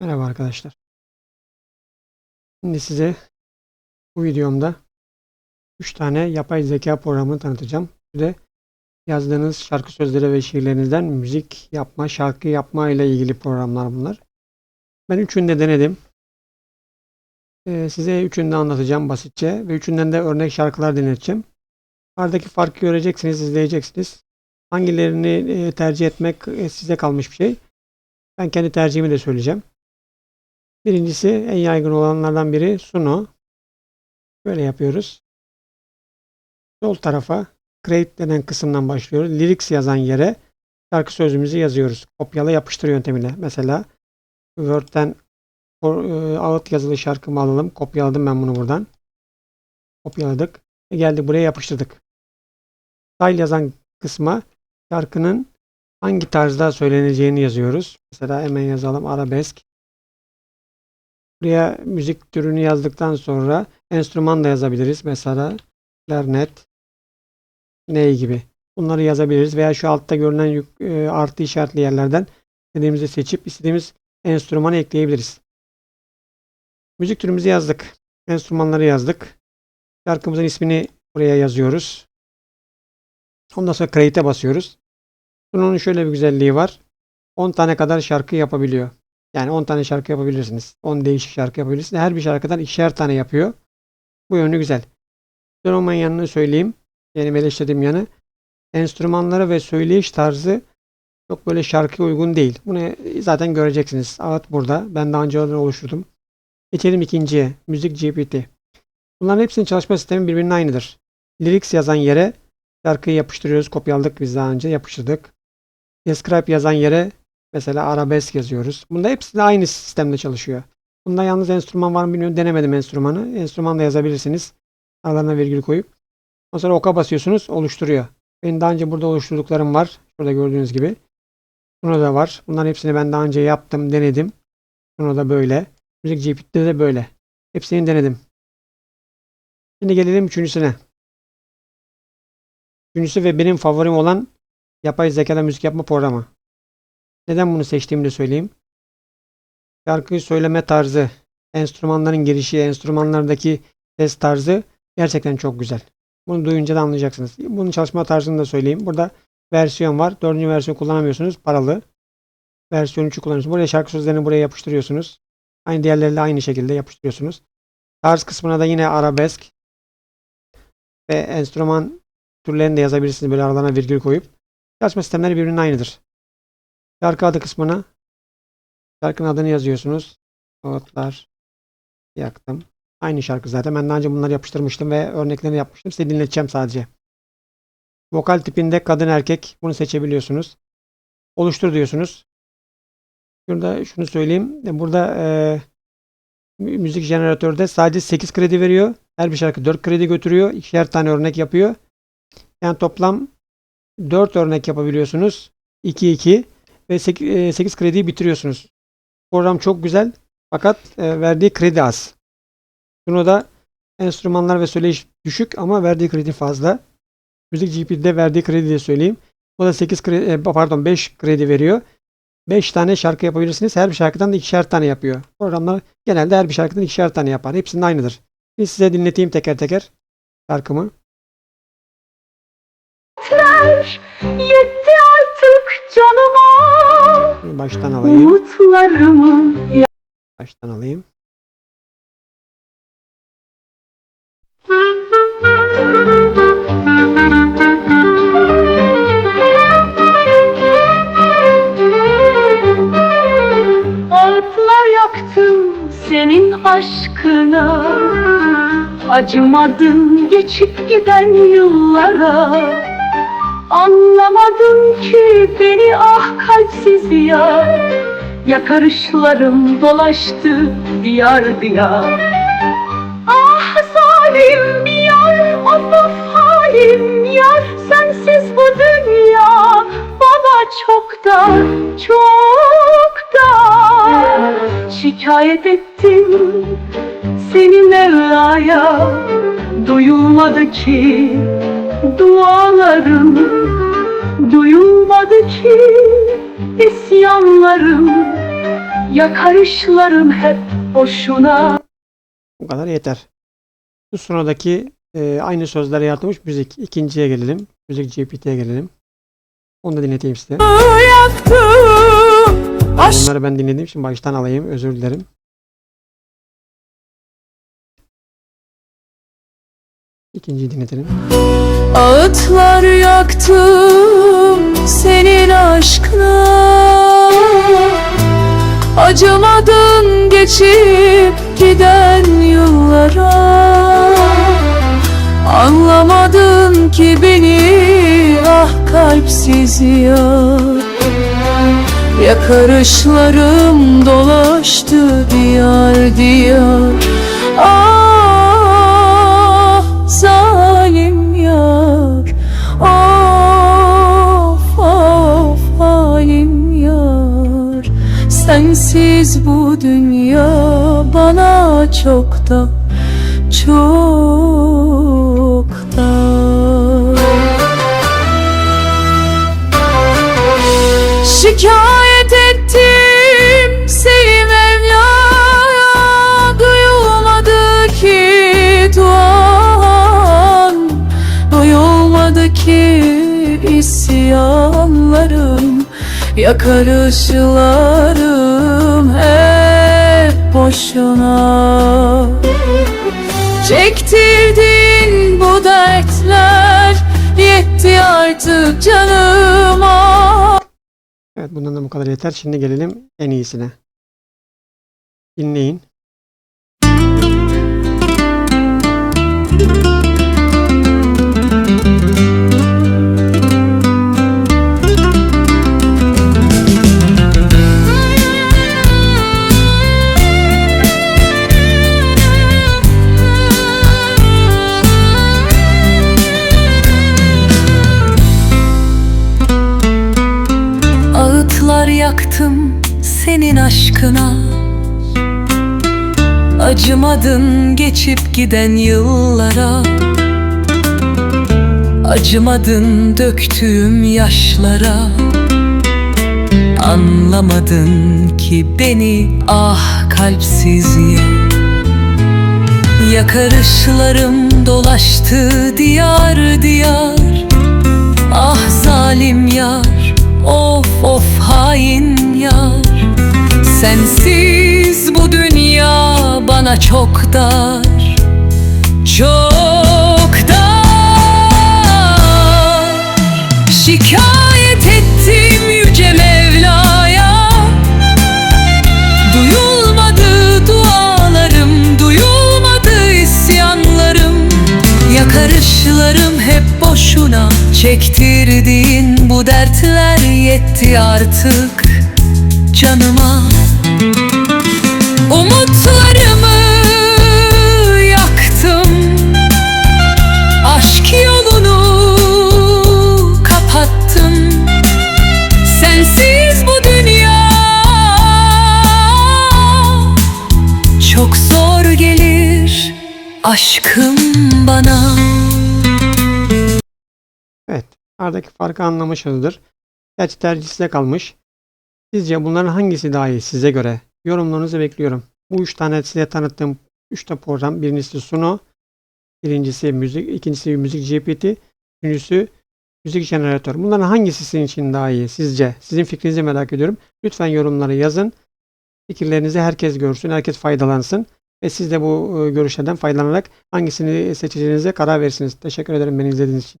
Merhaba arkadaşlar. Şimdi size bu videomda 3 tane yapay zeka programını tanıtacağım. Bir de yazdığınız şarkı sözleri ve şiirlerinizden müzik yapma, şarkı yapma ile ilgili programlar bunlar. Ben üçünü de denedim. Ee, size üçünü de anlatacağım basitçe ve üçünden de örnek şarkılar dinleteceğim. Aradaki farkı göreceksiniz, izleyeceksiniz. Hangilerini e, tercih etmek e, size kalmış bir şey. Ben kendi tercihimi de söyleyeceğim. Birincisi en yaygın olanlardan biri Suno. Böyle yapıyoruz. Sol tarafa Create denen kısımdan başlıyoruz. Lyrics yazan yere şarkı sözümüzü yazıyoruz. Kopyala yapıştır yöntemiyle. Mesela Word'den for- e, yazılı şarkımı alalım. Kopyaladım ben bunu buradan. Kopyaladık. Ve geldik buraya yapıştırdık. Style yazan kısma şarkının hangi tarzda söyleneceğini yazıyoruz. Mesela hemen yazalım arabesk. Buraya müzik türünü yazdıktan sonra enstrüman da yazabiliriz. Mesela klarnet, ney gibi. Bunları yazabiliriz veya şu altta görünen yük- e, artı işaretli yerlerden istediğimizi seçip istediğimiz enstrümanı ekleyebiliriz. Müzik türümüzü yazdık. Enstrümanları yazdık. Şarkımızın ismini buraya yazıyoruz. Ondan sonra Create'e basıyoruz. Bunun şöyle bir güzelliği var. 10 tane kadar şarkı yapabiliyor. Yani 10 tane şarkı yapabilirsiniz. 10 değişik şarkı yapabilirsiniz. Her bir şarkıdan ikişer tane yapıyor. Bu yönü güzel. Güzel olmayan yanını söyleyeyim. Benim eleştirdiğim yanı. Enstrümanları ve söyleyiş tarzı çok böyle şarkıya uygun değil. Bunu zaten göreceksiniz. Ağıt burada. Ben daha önce onu oluşturdum. Geçelim ikinciye. Müzik GPT. Bunların hepsinin çalışma sistemi birbirinin aynıdır. Lyrics yazan yere şarkıyı yapıştırıyoruz. Kopyaladık biz daha önce. Yapıştırdık. Describe yazan yere Mesela arabesk yazıyoruz. Bunda hepsi de aynı sistemde çalışıyor. Bunda yalnız enstrüman var mı bilmiyorum. Denemedim enstrümanı. Enstrüman da yazabilirsiniz. Aralarına virgül koyup. Ondan sonra oka basıyorsunuz. Oluşturuyor. Benim daha önce burada oluşturduklarım var. Şurada gördüğünüz gibi. Buna da var. Bunların hepsini ben daha önce yaptım. Denedim. Buna da böyle. Müzik GPT'de de böyle. Hepsini denedim. Şimdi gelelim üçüncüsüne. Üçüncüsü ve benim favorim olan yapay zekada müzik yapma programı. Neden bunu seçtiğimi de söyleyeyim. Şarkıyı söyleme tarzı, enstrümanların girişi, enstrümanlardaki ses tarzı gerçekten çok güzel. Bunu duyunca da anlayacaksınız. Bunun çalışma tarzını da söyleyeyim. Burada versiyon var. Dördüncü versiyon kullanamıyorsunuz. Paralı. Versiyon 3'ü kullanıyorsunuz. Buraya şarkı sözlerini buraya yapıştırıyorsunuz. Aynı diğerleriyle aynı şekilde yapıştırıyorsunuz. Tarz kısmına da yine arabesk ve enstrüman türlerini de yazabilirsiniz. Böyle aralarına virgül koyup. Çalışma sistemleri birbirinin aynıdır. Şarkı adı kısmına şarkının adını yazıyorsunuz. Otlar yaktım. Aynı şarkı zaten. Ben daha önce bunları yapıştırmıştım ve örneklerini yapmıştım. Size dinleteceğim sadece. Vokal tipinde kadın erkek bunu seçebiliyorsunuz. Oluştur diyorsunuz. Şurada şunu söyleyeyim. Burada e, mü- müzik jeneratörde sadece 8 kredi veriyor. Her bir şarkı 4 kredi götürüyor. İkişer tane örnek yapıyor. Yani toplam 4 örnek yapabiliyorsunuz. 2 2 ve 8, krediyi bitiriyorsunuz. Program çok güzel fakat e, verdiği kredi az. Bunu da enstrümanlar ve söyleyiş düşük ama verdiği kredi fazla. Müzik GP'de verdiği kredi de söyleyeyim. O da 8 kredi, e, pardon 5 kredi veriyor. 5 tane şarkı yapabilirsiniz. Her bir şarkıdan da ikişer tane yapıyor. Programlar genelde her bir şarkıdan ikişer tane yapar. Hepsinin aynıdır. Şimdi size dinleteyim teker teker şarkımı. Yetti canıma Baştan alayım. Umutlarımı Baştan alayım. Ağıtlar yaktım senin aşkına Acımadın geçip giden yıllara Anlamadın ki beni ah kalpsiz ya Yakarışlarım dolaştı diyar diyar Ah zalim yar of halim yar. Sensiz bu dünya bana çok dar çok dar. Şikayet ettim seni Mevla'ya. Duyulmadı ki dualarım Duyulmadı ki isyanlarım Yakarışlarım hep boşuna Bu kadar yeter. Bu sıradaki e, aynı sözlere yaratılmış müzik. İkinciye gelelim. Müzik GPT'ye gelelim. Onu da dinleteyim size. Bunları ben dinlediğim için baştan alayım. Özür dilerim. İkinciyi dinletelim. Ağıtlar yaktım senin aşkına. Acımadın geçip giden yıllara. Anlamadın ki beni ah kalpsiz yar. Yakarışlarım dolaştı diyar diyar bana çok da çok da Şikayet ettim seni Mevla'ya. Duyulmadı ki duan. Duyulmadı ki isyanlarım Yakarışlarım. Hep boşuna Çektirdin bu dertler Yetti artık canıma Evet bundan da bu kadar yeter. Şimdi gelelim en iyisine. Dinleyin. Ağıtlar yaktım senin aşkına. Acımadın geçip giden yıllara. Acımadın döktüğüm yaşlara. Anlamadın ki beni ah kalpsiz ye Yakarışlarım dolaştı diyar diyar. Ah zalim yar Of of hain yar. Sensiz bu dünya bana çok dar. Çok Çektirdiğin bu dertler yetti artık canıma Umutlarımı yaktım Aşk yolunu kapattım Sensiz bu dünya Çok zor gelir aşkım bana. Aradaki farkı anlamışsınızdır. Gerçi tercih size kalmış. Sizce bunların hangisi daha iyi size göre? Yorumlarınızı bekliyorum. Bu üç tane size tanıttığım üç de program. Birincisi Suno. Birincisi müzik. ikincisi müzik GPT. Üçüncüsü müzik jeneratör. Bunların hangisi sizin için daha iyi sizce? Sizin fikrinizi merak ediyorum. Lütfen yorumlara yazın. Fikirlerinizi herkes görsün. Herkes faydalansın. Ve siz de bu e, görüşlerden faydalanarak hangisini seçeceğinize karar verirsiniz. Teşekkür ederim beni izlediğiniz için.